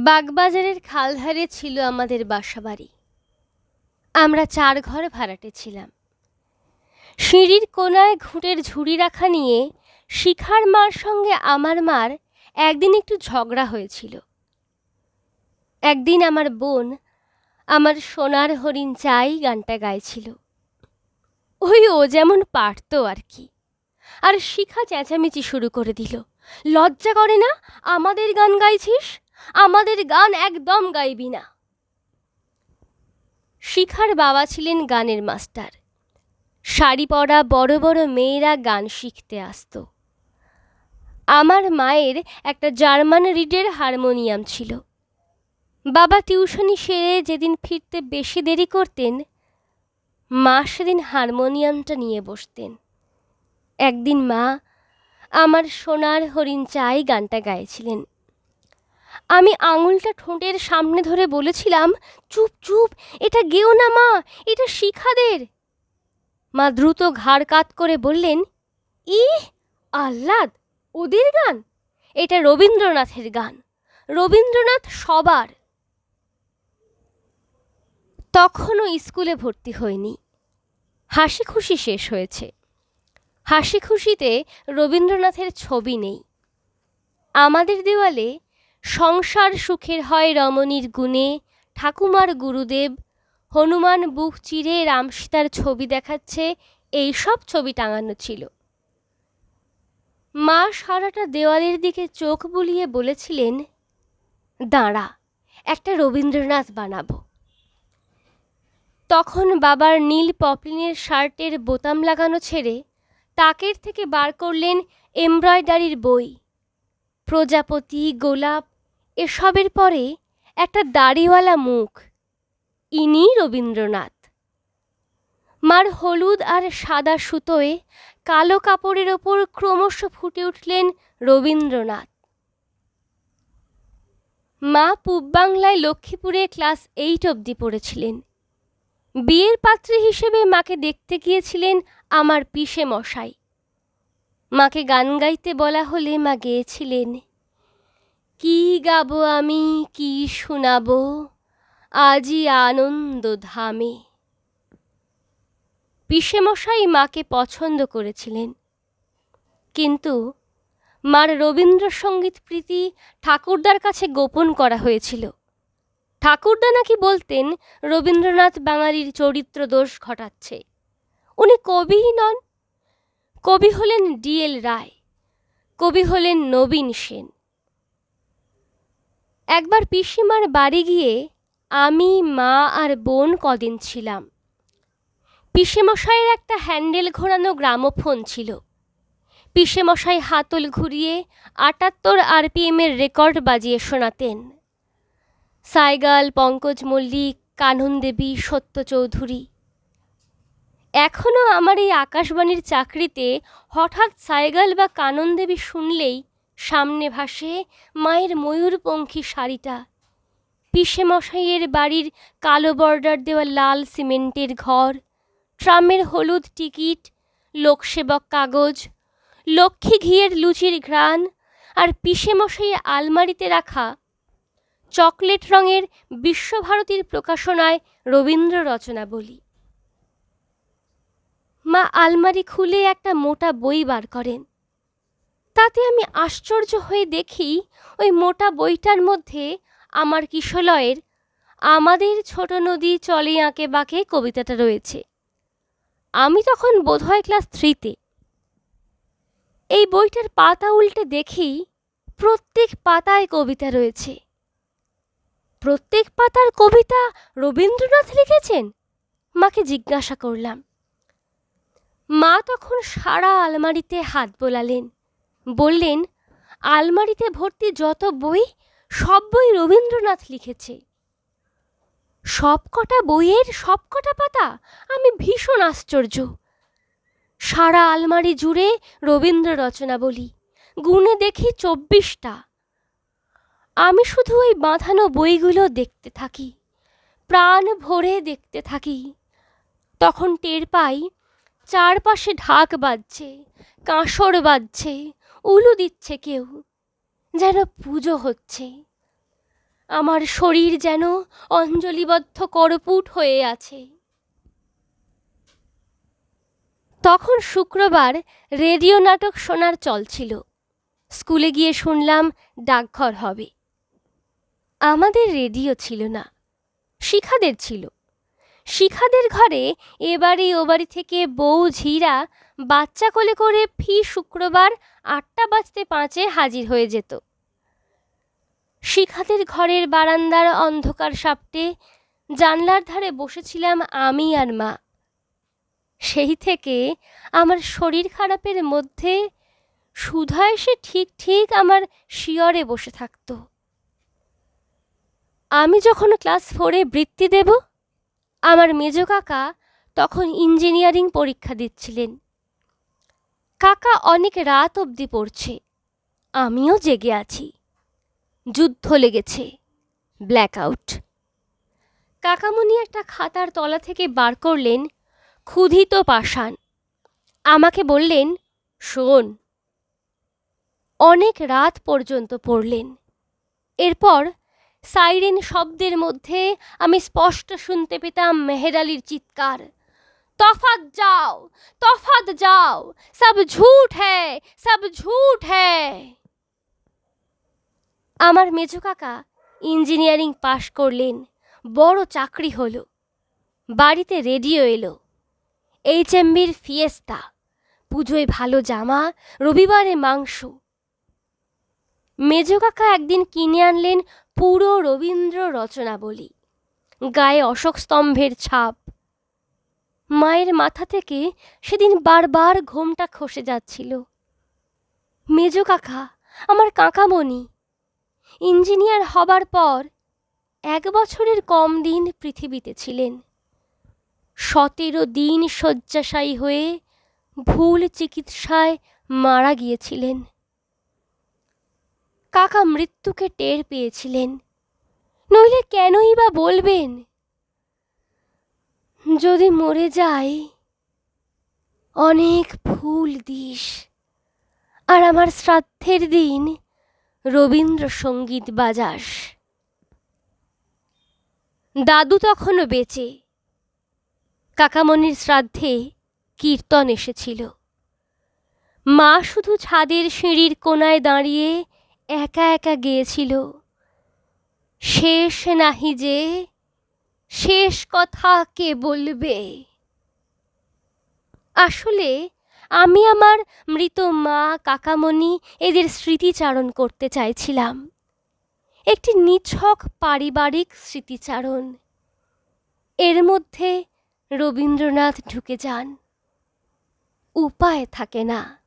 বাগবাজারের খালধারে ছিল আমাদের বাসাবাড়ি। আমরা চার ঘর ভাড়াটে ছিলাম। সিঁড়ির কোনায় ঘুঁটের ঝুড়ি রাখা নিয়ে শিখার মার সঙ্গে আমার মার একদিন একটু ঝগড়া হয়েছিল। একদিন আমার বোন আমার সোনার হরিণ চাই গানটা গাইছিল। ওই ও যেমন পারতো আর কি। আর শিখা চেঁচামেচি শুরু করে দিল। লজ্জা করে না? আমাদের গান গাইছিস? আমাদের গান একদম গাইবি না। শিখার বাবা ছিলেন গানের মাস্টার। শাড়ি পরা বড় বড় মেয়েরা গান শিখতে আসতো। আমার মায়ের একটা জার্মান রিডের হারমোনিয়াম ছিল। বাবা টিউশনি সেরে যেদিন ফিরতে বেশি দেরি করতেন, মা সেদিন হারমোনিয়ামটা নিয়ে বসতেন। একদিন মা আমার সোনার হরিণ চাই গানটা গাইছিলেন। আমি আঙুলটা ঠোঁটের সামনে ধরে বলেছিলাম, চুপ চুপ, এটা গেও না মা, এটা শিখাদের। মা দ্রুত ঘাড় কাত করে বললেন ই আহ্লাদ, ওদের গান? এটা রবীন্দ্রনাথের গান, রবীন্দ্রনাথ সবার। তখনও স্কুলে ভর্তি হয়নি। হাসি খুশি শেষ হয়েছে। হাসি খুশিতে রবীন্দ্রনাথের ছবি নেই। আমাদের দেওয়ালে সংসার সুখের হয় রমণীর গুণে, ঠাকুমার গুরুদেব, হনুমান বুক চিরে রামসীতার ছবি দেখাচ্ছে, এই সব ছবি টাঙানো ছিল। মা সারাটা দেওয়ালের দিকে চোখ বুলিয়ে বলেছিলেন, দাঁড়া, একটা রবীন্দ্রনাথ বানাবো। তখন বাবার নীল পপলিনের শার্টের বোতাম লাগানো ছেড়ে তাকের থেকে বার করলেন এমব্রয়ডারির বই। প্রজাপতি, গোলাপ এসবের পরে একটা দাড়িওয়ালা মুখ, ইনি রবীন্দ্রনাথ। মার হলুদ আর সাদা সুতোয় কালো কাপড়ের ওপর ক্রমশ ফুটে উঠলেন রবীন্দ্রনাথ। মা পূব বাংলায় লক্ষ্মীপুরে ক্লাস এইট অবধি পড়েছিলেন। বিয়ের পাত্রী হিসেবে মাকে দেখতে গিয়েছিলেন আমার পিসে মশাই মাকে গান গাইতে বলা হলে মা গেয়েছিলেন। কি গাবো আমি, কি শোনাবো? আজি আনন্দ ধামে। পিসেমশাই মাকে পছন্দ করেছিলেন। কিন্তু মার রবীন্দ্রসঙ্গীত প্রীতি ঠাকুরদার কাছে গোপন করা হয়েছিল। ঠাকুরদা নাকি বলতেন, রবীন্দ্রনাথ বাঙালির চরিত্র দোষ ঘটাচ্ছে। উনি কবিই নন। কবি হলেন ডিএল রায়। কবি হলেন নবীন সেন। একবার পিসিমার বাড়ি গিয়ে আমি, মা আর বোন কদিন ছিলাম। পিসেমশাইয়ের একটা হ্যান্ডেল ঘোরানো গ্রামোফোন ছিল। পিসেমশাই হাতল ঘুরিয়ে আটাত্তর আরপিএমের রেকর্ড বাজিয়ে শোনাতেন। সাইগাল, পঙ্কজ মল্লিক, কানন দেবী, সত্য চৌধুরী। এখনও আমার এই আকাশবাণীর চাকরিতে হঠাৎ সাইগাল বা কানন দেবী শুনলেই সামনে ভাসে মায়ের ময়ূরপঙ্খী শাড়িটা। পিসে মশাইয়ের বাড়ির কালো বর্ডার দেওয়া লাল সিমেন্টের ঘর, ট্রামের হলুদ টিকিট, লোকসেবক কাগজ, লক্ষ্মী ঘিয়ের লুচির ঘ্রাণ আর পিসে মশাই আলমারিতে রাখা চকলেট রঙের বিশ্বভারতীর প্রকাশনায় রবীন্দ্র রচনা বলি। মা আলমারি খুলে একটা মোটা বই বার করেন। তাতে আমি আশ্চর্য হয়ে দেখি ওই মোটা বইটার মধ্যে আমার কিশলয়ের আমাদের ছোট নদী চলে আঁকে বাঁকে কবিতাটা রয়েছে। আমি তখন বোধহয় ক্লাস থ্রিতে। এই বইটার পাতা উল্টে দেখি প্রত্যেক পাতায় কবিতা রয়েছে। প্রত্যেক পাতার কবিতা রবীন্দ্রনাথ লিখেছেন? মাকে জিজ্ঞাসা করলাম। মা তখন সারা আলমারিতে হাত বোলালেন। বললেন, আলমারিতে ভর্তি যত বই, সব বই রবীন্দ্রনাথ লিখেছে। সব কটা বইয়ের সব কটা পাতা আমি ভীষণ আশ্চর্য। সারা আলমারি জুড়ে রবীন্দ্র রচনা বলি গুনে দেখি চব্বিশটা। আমি শুধু ওই বাঁধানো বইগুলো দেখতে থাকি, প্রাণ ভরে দেখতে থাকি। তখন টের পাই, চারপাশে ঢাক বাজছে, কাঁসর বাজছে উলু দিচ্ছে কেউ, যেন পুজো হচ্ছে। আমার শরীর যেন অঞ্জলিবদ্ধ করপুট হয়ে আছে। তখন শুক্রবার রেডিও নাটক শোনার চল ছিল। স্কুলে গিয়ে শুনলাম ডাকঘর হবে। আমাদের রেডিও ছিল না, শিখাদের ছিল। শিখাদের ঘরে এবারে ও বাড়ি থেকে বউ ঝিরা বাচ্চা কোলে করে ফি শুক্রবার আটটা বাজতে পাঁচে হাজির হয়ে যেত। শিখাদের ঘরের বারান্দার অন্ধকার সাপটে জানলার ধারে বসেছিলাম আমি আর মা। সেই থেকে আমার শরীর খারাপের মধ্যে সুধা এসে ঠিক ঠিক আমার শিয়রে বসে থাকতো। আমি যখন ক্লাস ফোরে বৃত্তি দেব আমার মেজ কাকা তখন ইঞ্জিনিয়ারিং পরীক্ষা দিচ্ছিলেন। কাকা অনেক রাত অবধি পড়ছে, আমিও জেগে আছি। যুদ্ধ লেগেছে ব্ল্যাক আউট কাকামণি একটা খাতার তলা থেকে বার করলেন, ক্ষুধিত পাষাণ। আমাকে বললেন, শোন। অনেক রাত পর্যন্ত পড়লেন। এরপর সাইরেন শব্দের মধ্যে আমি স্পষ্ট শুনতে পেতাম মেহের আলীর চিৎকার। তফাত যাও তফাত যাও, সব ঝুট হ্যায়, সব ঝুট হ্যায়। আমার মেজো কাকা ইঞ্জিনিয়ারিং পাশ করলেন, বড় চাকরি হলো। বাড়িতে রেডিও এলো। এইচ এমবির ফিয়েস্তা, পুজোয় ভালো জামা, রবিবারে মাংস। মেজো কাকা একদিন কিনে আনলেন পুরো রবীন্দ্র রচনাবলী। গায়ে অশোক স্তম্ভের ছাপ। মায়ের মাথা থেকে সেদিন বারবার ঘোমটা খসে যাচ্ছিল। মেজ কাকা, আমার কাকামণি, ইঞ্জিনিয়ার হবার পর এক বছরের কম দিন পৃথিবীতে ছিলেন। সতেরো দিন শয্যাশায়ী হয়ে ভুল চিকিৎসায় মারা গিয়েছিলেন। কাকা মৃত্যুকে টের পেয়েছিলেন। নইলে কেনই বা বলবেন? যদি মরে যাই, অনেক ফুল দিস। আর আমার শ্রাদ্ধের দিন রবীন্দ্রসঙ্গীত বাজাস। দাদু তখনও বেঁচে। কাকামণির শ্রাদ্ধে কীর্তন এসেছিল। মা শুধু ছাদের সিঁড়ির কোনায় দাঁড়িয়ে একা একা গিয়েছিল। শেষ নাহি যে, শেষ কথা কে বলবে? আসলে আমি আমার মৃত মা, কাকামণি এদের স্মৃতিচারণ করতে চাইছিলাম। একটি নিছক পারিবারিক স্মৃতিচারণ। এর মধ্যে রবীন্দ্রনাথ ঢুকে যান। উপায় থাকে না।